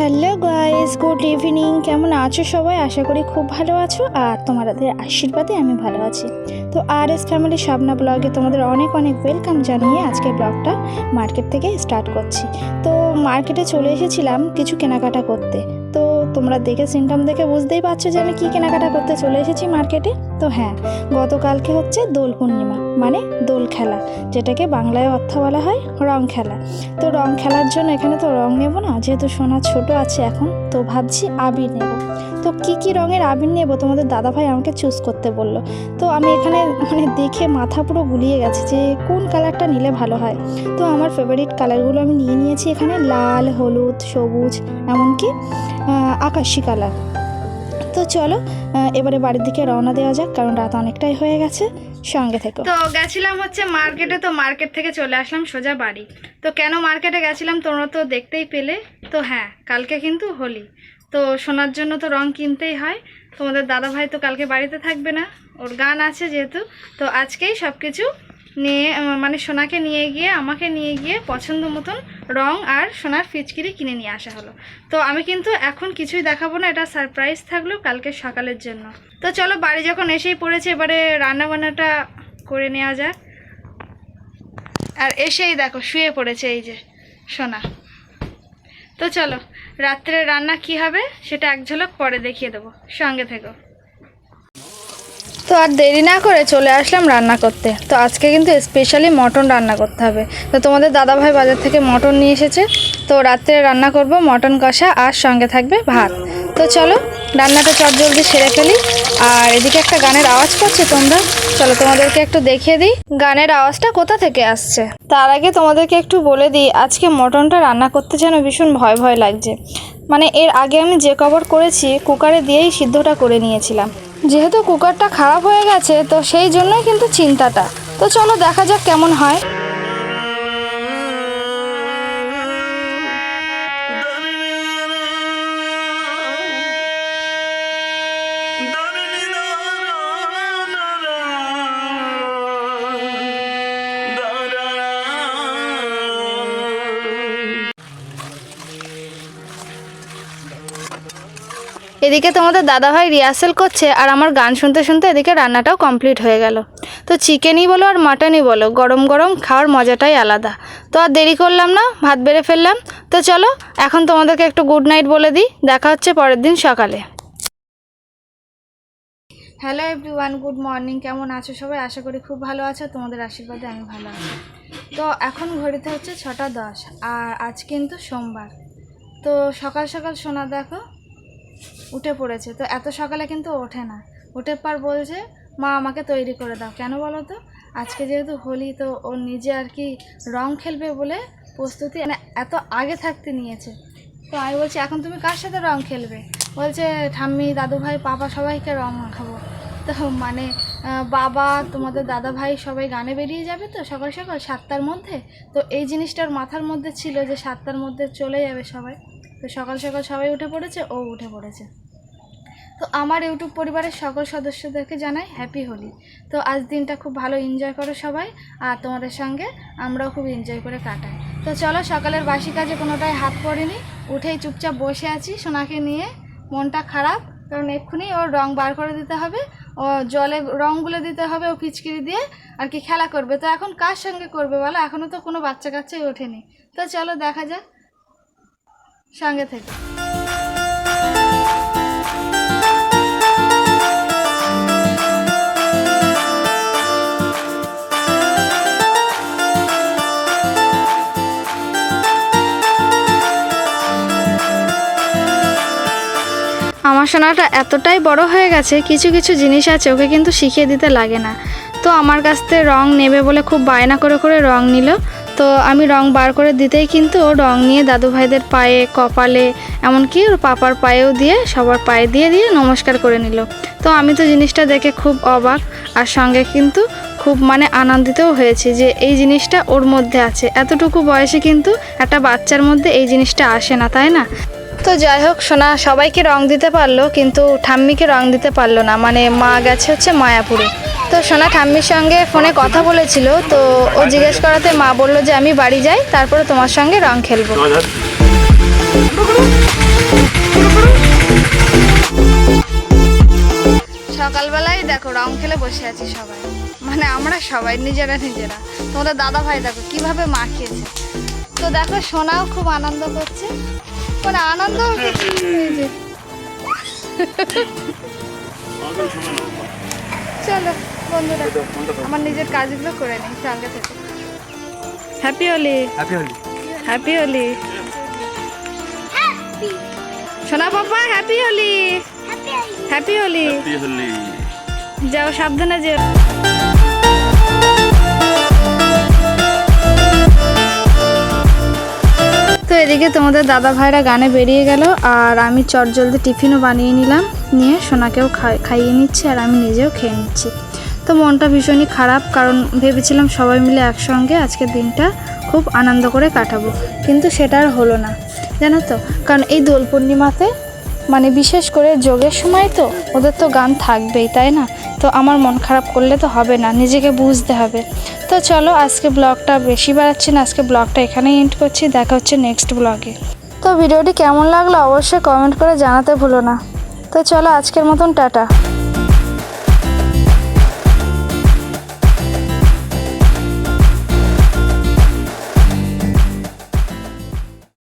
Hello guys, good evening. কেমন আছো সবাই? আশা করি খুব ভালো আছো। আর তোমাদের আশীর্বাদে আমি ভালো আছি। তো আর এস ফ্যামিলি স্বপ্না ব্লগে তোমাদের অনেক অনেক ওয়েলকাম জানিয়ে আজকের ব্লগটা মার্কেট থেকে স্টার্ট করছি। তো মার্কেটে চলে এসেছিলাম কিছু কেনাকাটা করতে। তোমরা দেখে সিমটম দেখে বুঝতেই পারছ যে আমি কী কেনাকাটা করতে চলে এসেছি মার্কেটে তো হ্যাঁ গতকালকে হচ্ছে দোল পূর্ণিমা মানে দোল খেলা, যেটাকে বাংলায় অর্থ বলা হয় রং খেলা। তো রং খেলার জন্য এখানে তো রং নেব না, যেহেতু সোনা ছোট আছে এখন, তো ভাবছি আবির নেব। তো কি কি রঙের আবির নেব? তোমাদের দাদাভাই আমাকে চুজ করতে বলল। তো আমি এখানে মানে দেখে মাথা পুরো গুলিয়ে গেছে যে কোন কালারটা নিলে ভালো হয়। তো আমার ফেভারিট কালারগুলো আমি নিয়ে নিয়েছি এখানে, লাল, হলুদ, সবুজ, এমনকি আকাশি কালার তো চলো এবারে বাড়ির দিকে রওনা দেওয়া যাক, কারণ রাত অনেকটাই হয়ে গেছে। সঙ্গে থেকো। তো গেছিলাম হচ্ছে মার্কেটে তো মার্কেট থেকে চলে আসলাম সোজা বাড়ি। তো কেন মার্কেটে গেছিলাম তোমরা তো দেখতেই পেলে। তো হ্যাঁ কালকে কিন্তু হোলি। তো শোনার জন্য তো রং কিনতেই হয়। তোমাদের দাদা ভাই তো কালকে বাড়িতে থাকবে না। ওর গান আছে যেহেতু। তো আজকেই সব কিছু নিয়ে মানে সোনাকে নিয়ে গিয়ে, আমাকে নিয়ে গিয়ে পছন্দ মতন রং আর সোনার ফিচকিরি কিনে নিয়ে আসা হলো। তো আমি কিন্তু এখন কিছুই দেখাবো না, এটা সারপ্রাইজ থাকল কালকে সকালের জন্য। তো চলো বাড়ি যখন এসেই পড়েছে, এবারে রান্নাবান্নাটা করে নেওয়া যাক। আর এসেই দেখো, শুয়ে পড়েছে এই যে সোনা। তো চলো রাত্রে রান্না কি হবে সেটা এক ঝলক পরে দেখিয়ে দেবো। সঙ্গে থেকো। তো আর দেরি না করে চলে আসলাম রান্না করতে। তো আজকে কিন্তু স্পেশালি মটন রান্না করতে হবে। তো তোমাদের দাদাভাই বাজার থেকে মটন নিয়ে এসেছে। তো রাত্রে রান্না করব মটন কষা আর সঙ্গে থাকবে ভাত। তো চলো, রান্নাটা চট জলদি সেরে ফেলি। আর এদিকে একটা গানের আওয়াজ পাচ্ছ তোমরা। চলো তোমাদেরকে একটু দেখিয়ে দিই। গানের আওয়াজটা কোথা থেকে আসছে? তার আগে তোমাদেরকে একটু বলে দিই, আজকে মটনটা রান্না করতে যেন ভীষণ ভয় ভয় লাগছে। মানে এর আগে আমি যে কভার করেছি, কুকারে দিয়েই সিদ্ধটা করে নিয়েছিলাম। যেহেতু কুকারটা খারাপ হয়ে গেছে, তো সেই জন্যই কিন্তু চিন্তাটা। তো চলো দেখা যাক কেমন হয়। এদিকে তোমাদের দাদাভাই রিহার্সেল করছে আর আমার গান শুনতে শুনতে এদিকে রান্নাটাও কমপ্লিট হয়ে গেল। তো চিকেনই বলো আর মাটনই বলো, গরম গরম খাওয়ার মজাটাই আলাদা। তো আর দেরি করলাম না, ভাত বেড়ে ফেললাম। তো চলো, এখন তোমাদেরকে একটু গুড নাইট বলে দিই। দেখা হচ্ছে পরের দিন সকালে। হ্যালো এভরিওয়ান গুড মর্নিং কেমন আছো সবাই? আশা করি খুব ভালো আছো। তোমাদের আশীর্বাদে আমি ভালো আছি। তো এখন ঘড়িতে হচ্ছে ছটা দশ, আর আজ কিন্তু সোমবার। তো সকাল সকাল শোনা দেখো উঠে পড়েছে। তো এত সকালে কিন্তু ওঠে না। উঠে পর বলছে, মা, আমাকে তৈরি করে দাও। কেন বলো তো? আজকে যেহেতু হোলি, তো ও নিজে আর কি রং খেলবে বলে প্রস্তুতি মানে এত আগে থাকতে নিয়েছে। তো আমি বলছি, এখন তুমি কার সাথে রং খেলবে? বলছে, ঠাম্মি দাদু ভাই পাপা সবাইকে রং মাখাবো। তো মানে বাবা, তোমাদের দাদা ভাই সবাই গানে বেরিয়ে যাবে তো সকাল সকাল সাতটার মধ্যে। তো এই জিনিসটার মাথার মধ্যে ছিল যে সাতটার মধ্যে চলে যাবে সবাই। তো সকাল সকাল সবাই উঠে পড়েছে, ও উঠে পড়েছে। তো আমার ইউটিউব পরিবারের সকল সদস্যদেরকে জানাই হ্যাপি হোলি। তো আজ দিনটা খুব ভালো এনজয় করো সবাই, আর তোমাদের সঙ্গে আমরাও খুব এনজয় করে কাটাই। তো চলো সকালের বাসি কাজে কোনোটাই হাত পড়েনি, উঠেই চুপচাপ বসে আছি, সোনাকে নিয়ে মনটা খারাপ, কারণ এক্ষুনি ওর রং বার করে দিতে হবে, ও জলে রঙগুলো দিতে হবে, ও পিচকিরি দিয়ে আর কি খেলা করবে। তো এখন কার সঙ্গে করবে বলো? এখনও তো কোনো বাচ্চা কাচ্চাই ওঠেনি। তো চলো দেখা যাক। সঙ্গে থেকে। আমার সোনাটা এতটাই বড় হয়ে গেছে, কিছু কিছু জিনিস আছে, ওকে কিন্তু শিখিয়ে দিতে লাগে না। তো আমার কাছ থেকে রং নেবে বলে খুব বায়না করে করে রং নিল। তো আমি রং বার করে দিতেই কিন্তু ও রং নিয়ে দাদু ভাইদের পায়ে, কপালে, এমনকি ওর পাপার পায়েও দিয়ে, সবার পায়ে দিয়ে দিয়ে নমস্কার করে নিল। তো আমি তো জিনিসটা দেখে খুব অবাক আর সঙ্গে কিন্তু খুব মানে আনন্দিতও হয়েছে যে এই জিনিসটা ওর মধ্যে আছে। এতটুকু বয়সে কিন্তু একটা বাচ্চার মধ্যে এই জিনিসটা আসে না, তাই না? তো যাই হোক, সোনা, সবাইকে রং দিতে পারল, কিন্তু ঠাম্মিকে রং দিতে পারল না। মানে মা গেছে হচ্ছে মায়াপুরে। তো সোনা ঠাম্মির সঙ্গে ফোনে কথা বলেছিল, তো ও জিজ্ঞেস করাতে মা বলল যে, আমি বাড়ি যাই, তারপরে তোমার সঙ্গে রং খেলব। সকালবেলায় দেখো, রং খেলে বসে আছি সবাই। মানে আমরা সবাই, নিজেরা নিজেরা। তোমাদের দাদা ভাই দেখো, কীভাবে মাখিয়েছে তো দেখো, সোনাও খুব আনন্দ করছে। মানে আনন্দ এই চলো বন্ধুরা আমার নিজের কাজগুলো করে নিই সঙ্গে থেকে। Happy Holi happy Holi happy Holi সোনা পাপা happy Holi happy Holi happy Holi যাও সাবধানে যেও। এদিকে তোমাদের দাদা ভাইরা গানে বেরিয়ে গেল, আর আমি চটজলদি টিফিনও বানিয়ে নিলাম, নিয়ে সোনাকেও খাই- খাইয়ে নিচ্ছি, আর আমি নিজেও খেয়ে নিচ্ছি। তো মনটা ভীষণই খারাপ, কারণ ভেবেছিলাম সবাই মিলে একসঙ্গে আজকে দিনটা খুব আনন্দ করে কাটাবো, কিন্তু সেটা আর হলো না। জানো তো? কারণ এই দোল পূর্ণিমাতে মানে বিশেষ করে যোগের সময় তো ওদের তো গান থাকবেই, তাই না? তো আমার মন খারাপ করলে তো হবে না, নিজেকে বুঝতে হবে। তো চলো আজকে ব্লগটা বেশি বাড়াচ্ছি না, আজকে ব্লগটা এখানেই এন্ড করছি, দেখা হচ্ছে নেক্সট ব্লগে। তো ভিডিওটি কেমন লাগল অবশ্যই কমেন্ট করে জানাতে ভুলো না। তো চলো আজকের মতন, টাটা।